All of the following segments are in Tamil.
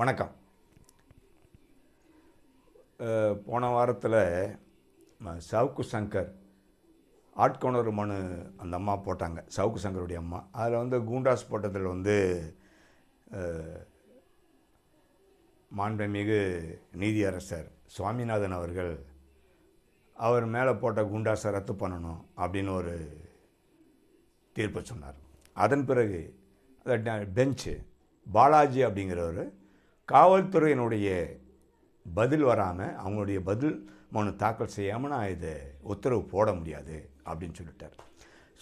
வணக்கம். போன வாரத்தில் சவுக்கு சங்கர் ஆட்கொணர் மனு அந்த அம்மா போட்டாங்க சவுக்கு சங்கருடைய அம்மா. அதில் வந்து கூண்டாஸ் போட்டதில் வந்து மாண்புமிகு நீதியரசர் சுவாமிநாதன் அவர்கள் அவர் மேலே போட்ட குண்டாசை ரத்து பண்ணணும் அப்படின்னு ஒரு தீர்ப்பு சொன்னார். அதன் பிறகு பெஞ்சு பாலாஜி அப்படிங்கிறவர் காவல்துறையினுடைய பதில் வராமல் அவங்களுடைய பதில் மனு தாக்கல் செய்யாமல் நான் இதை உத்தரவு போட முடியாது அப்படின்னு சொல்லிட்டார்.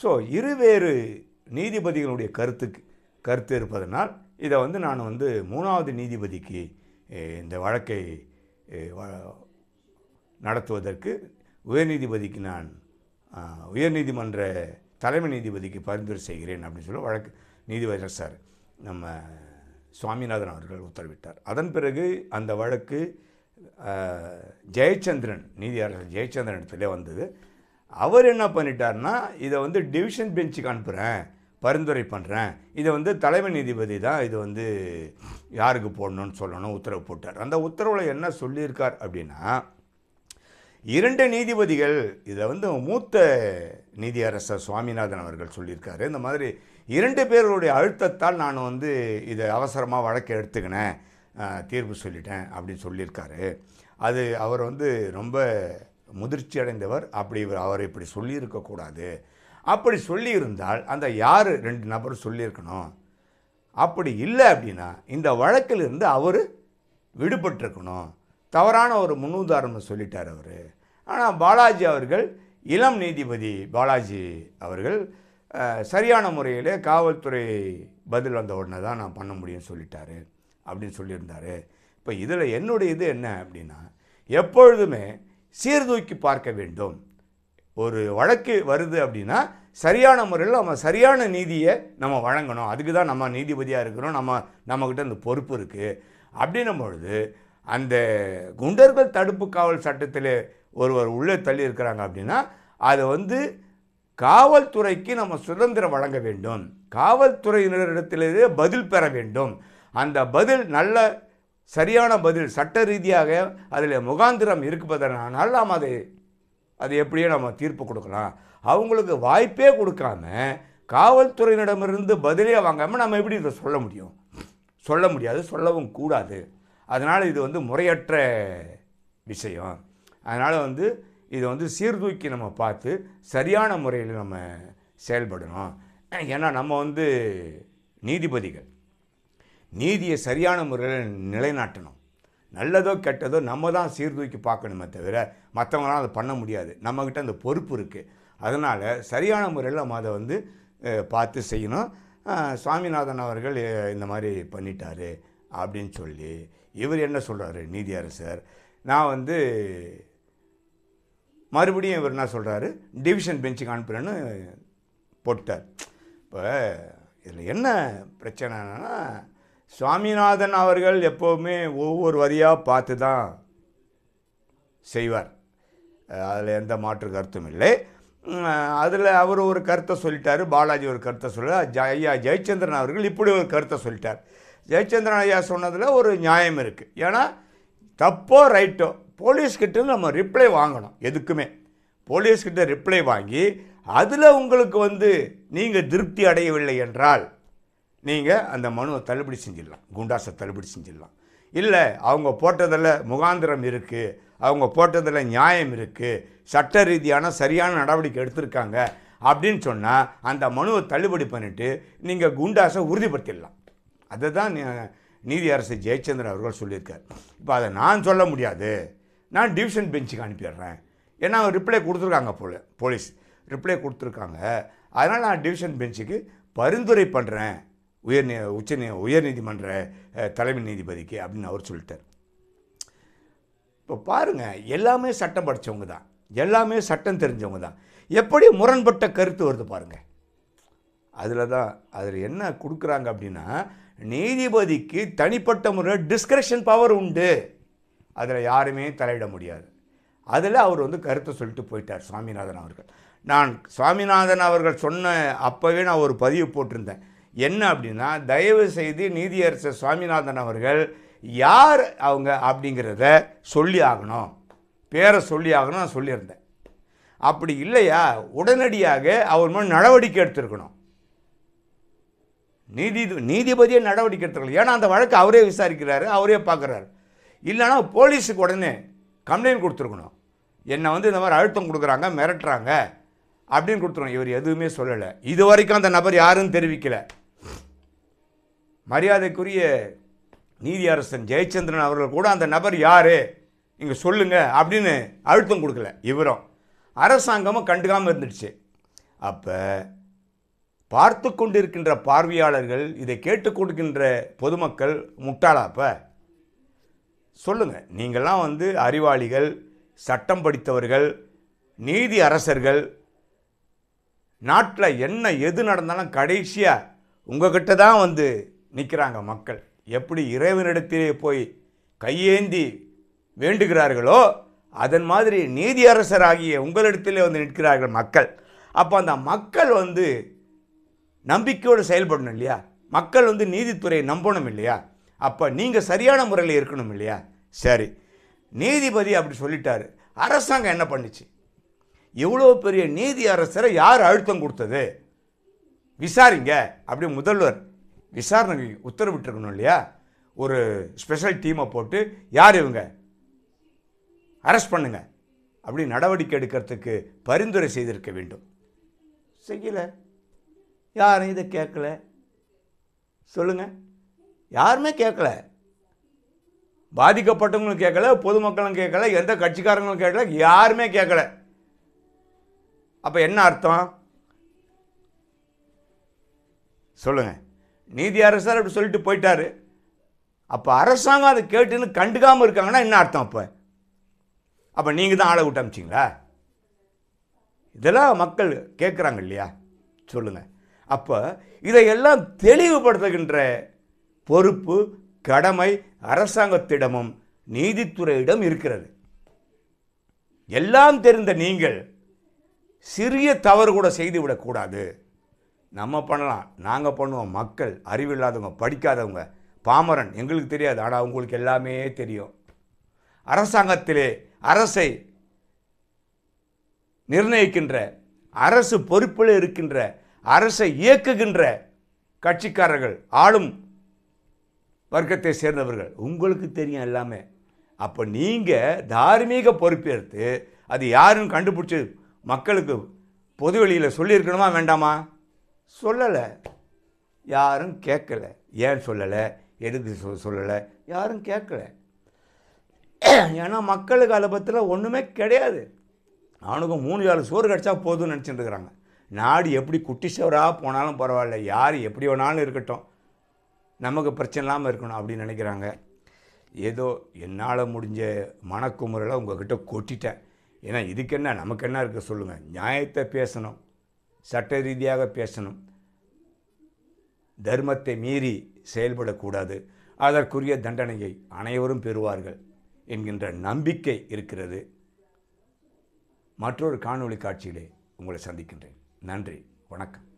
ஸோ இருவேறு நீதிபதிகளுடைய கருத்துக்கு கருத்து இருப்பதனால் இதை வந்து நான் வந்து மூணாவது நீதிபதிக்கு இந்த வழக்கை நடத்துவதற்கு உயர்நீதிபதிக்கு நான் உயர்நீதிமன்ற தலைமை நீதிபதிக்கு பரிந்துரை செய்கிறேன் அப்படின்னு சொல்லி வழக்கு நீதிபதி சார் நம்ம சுவாமிநாதன் அவர்கள் உத்தரவிட்டார். அதன் பிறகு அந்த வழக்கு ஜெயச்சந்திரன் நீதியரசர் ஜெயச்சந்திரன் இடத்துல வந்தது. அவர் என்ன பண்ணிட்டார்னா இதை வந்து டிவிஷன் பெஞ்சுக்கு அனுப்புகிறேன் பரிந்துரை பண்ணுறேன் இதை வந்து தலைமை நீதிபதி தான் இது வந்து யாருக்கு போடணும்னு சொல்லணும் உத்தரவு போட்டார். அந்த உத்தரவில் என்ன சொல்லியிருக்கார் அப்படின்னா இரண்டு நீதிபதிகள் இதை வந்து மூத்த நீதியரசர் சுவாமிநாதன் அவர்கள் சொல்லியிருக்காரு. இந்த மாதிரி இரண்டு பேர்களுடைய அழுத்தத்தால் நான் வந்து இதை அவசரமாக வழக்கை எடுத்துக்கினேன் தீர்ப்பு சொல்லிட்டேன் அப்படின்னு சொல்லியிருக்காரு. அது அவர் வந்து ரொம்ப முதிர்ச்சி அடைந்தவர். அப்படி இவர் அவர் இப்படி சொல்லியிருக்கக்கூடாது அப்படி சொல்லியிருந்தால் அந்த யார் ரெண்டு நபர் சொல்லியிருக்கணும்? அப்படி இல்லை அப்படின்னா இந்த வழக்கிலிருந்து அவர் விடுபட்டிருக்கணும். தவறான ஒரு முன்னுதாரணம் சொல்லிட்டார் அவர். ஆனால் பாலாஜி அவர்கள் இளம் நீதிபதி பாலாஜி அவர்கள் சரியான முறையில் காவல்துறை பதில் வந்த உடனே தான் நான் பண்ண முடியும்னு சொல்லிட்டாரு அப்படின்னு சொல்லியிருந்தார். இப்போ இதில் என்னுடைய இது என்ன அப்படின்னா எப்பொழுதுமே சீர்தூக்கி பார்க்க வேண்டும். ஒரு வழக்கு வருது அப்படின்னா சரியான முறையில் நம்ம சரியான நீதியை நம்ம வழங்கணும். அதுக்கு தான் நம்ம நீதிபதியாக இருக்கிறோம். நம்ம நம்மக்கிட்ட இந்த பொறுப்பு இருக்குது அப்படின்னும் பொழுது அந்த குண்டர்கள் தடுப்பு காவல் சட்டத்தில் ஒருவர் உள்ளே தள்ளி இருக்கிறாங்க அப்படின்னா அதை வந்து காவல்துறைக்கு நம்ம சுதந்திரம் வழங்க வேண்டும். காவல்துறையினரிடத்திலேயே பதில் பெற வேண்டும். அந்த பதில் நல்ல சரியான பதில் சட்ட ரீதியாக அதில் முகாந்திரம் இருப்பதனால் நாம் அதை அது எப்படியோ நம்ம தீர்ப்பு கொடுக்கலாம். அவங்களுக்கு வாய்ப்பே கொடுக்காம காவல்துறையினரிடமிருந்து பதிலே வாங்காமல் நம்ம எப்படி இதை சொல்ல முடியும்? சொல்ல முடியாது சொல்லவும் கூடாது. அதனால் இது வந்து முறையற்ற விஷயம். அதனால் வந்து இதை வந்து சீர்தூக்கி நம்ம பார்த்து சரியான முறையில் நம்ம செயல்படணும். ஏன்னா நம்ம வந்து நீதிபதிகள். நீதியை சரியான முறையில் நிலைநாட்டணும். நல்லதோ கெட்டதோ நம்ம தான் சீர்தூக்கி பார்க்கணுமே தவிர மற்றவங்களாம் அதை பண்ண முடியாது. நம்மக்கிட்ட அந்த பொறுப்பு இருக்குது அதனால் சரியான முறையில் நம்ம அதை வந்து பார்த்து செய்யணும். சுவாமிநாதன் அவர்கள் இந்த மாதிரி பண்ணிட்டாரு. அப்படின்னு சொல்லி இவர் என்ன சொல்கிறாரு நீதியரசர் நான் வந்து மறுபடியும் இவர் என்ன சொல்கிறாரு டிவிஷன் பெஞ்சுக்கு அனுப்புகிறேன்னு போட்டார் இப்போ இதில் என்ன பிரச்சனைனா சுவாமிநாதன் அவர்கள் எப்போவுமே ஒவ்வொரு வரியாக பார்த்து தான் செய்வார். அதில் எந்த மாற்று கருத்தும் இல்லை. அதில் அவர் ஒரு கருத்தை சொல்லிட்டார் பாலாஜி ஒரு கருத்தை சொல்ல ஜ- ஐயா ஜெயச்சந்திரன் அவர்கள் இப்படி ஒரு கருத்தை சொல்லிட்டார். ஜெயச்சந்திரன் ஐயா சொன்னதில் ஒரு நியாயம் இருக்குது ஏன்னா தப்போ ரைட்டோ போலீஸ்கிட்ட நம்ம ரிப்ளை வாங்கணும் எதுக்குமே. போலீஸ்கிட்ட ரிப்ளை வாங்கி அதில் உங்களுக்கு வந்து நீங்கள் திருப்தி அடையவில்லை என்றால் நீங்கள் அந்த மனுவை தள்ளுபடி செஞ்சிடலாம் குண்டாசை தள்ளுபடி செஞ்சிடலாம். இல்லை அவங்க போட்டதில் முகாந்திரம் இருக்குது அவங்க போட்டதில் நியாயம் இருக்குது சட்ட ரீதியான சரியான நடவடிக்கை எடுத்திருக்காங்க அப்படின்னு சொன்னால் அந்த மனுவை தள்ளுபடி பண்ணிவிட்டு நீங்கள் குண்டாசை உறுதிப்படுத்திடலாம். அதை தான் நீ- நீதியரசு ஜெயச்சந்திரன் அவர்கள் சொல்லியிருக்கார். இப்போ அதை நான் சொல்ல முடியாது. நான் டிவிஷன் பெஞ்சுக்கு அனுப்பிடுறேன் ஏன்னா ரிப்ளை கொடுத்துருக்காங்க போல போலீஸ். ரிப்ளை கொடுத்துருக்காங்க. அதனால் நான் டிவிஷன் பெஞ்சுக்கு பரிந்துரை பண்ணுறேன் உயர் நீ உச்ச நீ உயர்நீதிமன்ற தலைமை நீதிபதிக்கு அப்படின்னு அவர் சொல்லிட்டார். இப்போ பாருங்கள் எல்லாமே சட்டம் படித்தவங்க தான். எல்லாமே சட்டம் தெரிஞ்சவங்க தான். எப்படி முரண்பட்ட கருத்து வருது பாருங்கள் அதில் தான் அதில் என்ன கொடுக்குறாங்க அப்படின்னா நீதிபதிக்கு தனிப்பட்ட முறையில் டிஸ்கரெக்ஷன் பவர் உண்டு. அதில் யாருமே தலையிட முடியாது. அதில் அவர் வந்து கருத்தை சொல்லிட்டு போயிட்டார் சுவாமிநாதன் அவர்கள். நான் சுவாமிநாதன் அவர்கள் சொன்ன அப்போவே நான் ஒரு பதிவு போட்டிருந்தேன். என்ன அப்படின்னா தயவு செய்து நீதியரசர் சுவாமிநாதன் அவர்கள் யார் அவங்க அப்படிங்கிறத சொல்லி ஆகணும். பேரை சொல்லி ஆகணும் நான் சொல்லியிருந்தேன். அப்படி இல்லையா? உடனடியாக அவர் மேல் நடவடிக்கை எடுத்திருக்கணும். நீதி நீதிபதியே நடவடிக்கை எடுத்துக்கலாம் ஏன்னா அந்த வழக்கு அவரே விசாரிக்கிறாரு அவரே பார்க்குறாரு. இல்லைன்னா போலீஸுக்கு உடனே கம்ப்ளைண்ட் கொடுத்துருக்கணும். என்னை வந்து இந்த மாதிரி அழுத்தம் கொடுக்குறாங்க மிரட்டுறாங்க அப்படின்னு கொடுத்துருவோம் இவர் எதுவுமே சொல்லலை. இது வரைக்கும் அந்த நபர் யாரும் தெரிவிக்கலை. மரியாதைக்குரிய நீதி அரசன் ஜெயச்சந்திரன் அவர்கள் கூட அந்த நபர் யார்? இங்கே சொல்லுங்க அப்படின்னு அழுத்தம் கொடுக்கல. இவரும். அரசாங்கமும் கண்டுக்காமல் இருந்துடுச்சு. அப்போ பார்த்து கொண்டிருக்கின்ற பார்வையாளர்கள் இதை கேட்டுக்கொண்டிருக்கின்ற பொதுமக்கள் முட்டாளா சொல்லுங்கள் நீங்கள்லாம் வந்து அறிவாளிகள் சட்டம் படித்தவர்கள் நீதி அரசர்கள். நாட்டில் என்ன எது நடந்தாலும் கடைசியாக உங்ககிட்ட தான் வந்து நிற்கிறாங்க மக்கள். எப்படி இறைவனிடத்திலே போய் கையேந்தி வேண்டுகிறார்களோ அதன் மாதிரி நீதியரசராகிய உங்களிடத்திலே வந்து நிற்கிறார்கள் மக்கள். அப்போ அந்த மக்கள் வந்து நம்பிக்கையோடு செயல்படணும் இல்லையா? மக்கள் வந்து நீதித்துறையை நம்பணும் இல்லையா? அப்போ நீங்கள் சரியான முறையில் இருக்கணும் இல்லையா? சரி. நீதிபதி அப்படி சொல்லிட்டாரு. அரசாங்கம் என்ன பண்ணுச்சு? இவ்வளோ பெரிய நீதி அரசரை யார் அழுத்தம் கொடுத்தது? விசாரிங்க. அப்படி முதல்வர் விசாரணை உத்தரவிட்டிருக்கணும் இல்லையா? ஒரு ஸ்பெஷல் டீமை போட்டு யார் இவங்க? அரெஸ்ட் பண்ணுங்க. அப்படி நடவடிக்கை எடுக்கிறதுக்கு பரிந்துரை செய்திருக்க வேண்டும். செய்யலை. யாரும் இதை கேட்கல. சொல்லுங்க. யாருமே கேட்கல. பாதிக்கப்பட்டவங்களும் கேட்கல பொதுமக்களும் கேட்கல எந்த கட்சிக்காரங்களும் கேட்கல யாருமே கேட்கல. அப்போ என்ன அர்த்தம்? சொல்லுங்க. நீதி அரசர் அப்படி சொல்லிட்டு போயிட்டாரு. அப்போ அரசாங்கம் அதை கேட்டுன்னு கண்டுக்காமல் இருக்காங்கன்னா என்ன அர்த்தம் அப்போ? அப்போ நீங்கள் தான் ஆளை விட்டு அமிச்சிங்களா இதெல்லாம் மக்கள் கேட்குறாங்க இல்லையா? சொல்லுங்கள் அப்போ இதையெல்லாம் தெளிவுபடுத்துகின்ற பொறுப்பு கடமை அரசாங்கத்திடமும் நீதித்துறையிடம் இருக்கிறது. எல்லாம் தெரிந்த நீங்கள் சிறிய தவறு கூட செய்துவிடக்கூடாது நம்ம பண்ணலாம். நாங்கள் பண்ணுவோம். மக்கள் அறிவில்லாதவங்க படிக்காதவங்க பாமரன் எங்களுக்கு தெரியாது. ஆனால் உங்களுக்கு எல்லாமே தெரியும். அரசாங்கத்திலே அரசை நிர்ணயிக்கின்ற அரசு பொறுப்பில் இருக்கின்ற அரசை இயக்குகின்ற கட்சிக்காரர்கள் ஆளும் வர்க்கத்தை சேர்ந்தவர்கள் உங்களுக்கு தெரியும் எல்லாமே. அப்போ நீங்கள் தார்மீக பொறுப்பேற்று அது யாருன்னு கண்டுபிடிச்சி மக்களுக்கு பொது வெளியில் சொல்லியிருக்கணுமா வேண்டாமா? சொல்லலை. யாரும் கேட்கல. ஏன் சொல்லலை? எதுக்கு சொ சொல்லலை? யாரும் கேட்கல. ஏன்னா மக்களுக்கு அதை பற்றில ஒன்றுமே கிடையாது. அவனுக்கு மூணு நாலு சோறு கிடச்சா போதும்னு நினச்சிட்டு இருக்கிறாங்க. நாடு எப்படி குட்டி போனாலும் பரவாயில்ல யார் எப்படி வேணாலும் இருக்கட்டும். நமக்கு பிரச்சனை இல்லாமல் இருக்கணும் அப்படின்னு நினைக்கிறாங்க. ஏதோ என்னால் முடிஞ்ச மனக்குமுறலை உங்ககிட்ட கொட்டிட்டேன். ஏன்னா இதுக்கு என்ன நமக்கு என்ன இருக்குது சொல்லுங்கள் நியாயத்தை பேசணும். சட்ட ரீதியாக பேசணும். தர்மத்தை மீறி செயல்படக்கூடாது. அதற்குரிய தண்டனையை அனைவரும் பெறுவார்கள் என்கின்ற நம்பிக்கை இருக்கிறது. மற்றொரு காணொளி காட்சியிலே உங்களை சந்திக்கின்றேன். நன்றி வணக்கம்.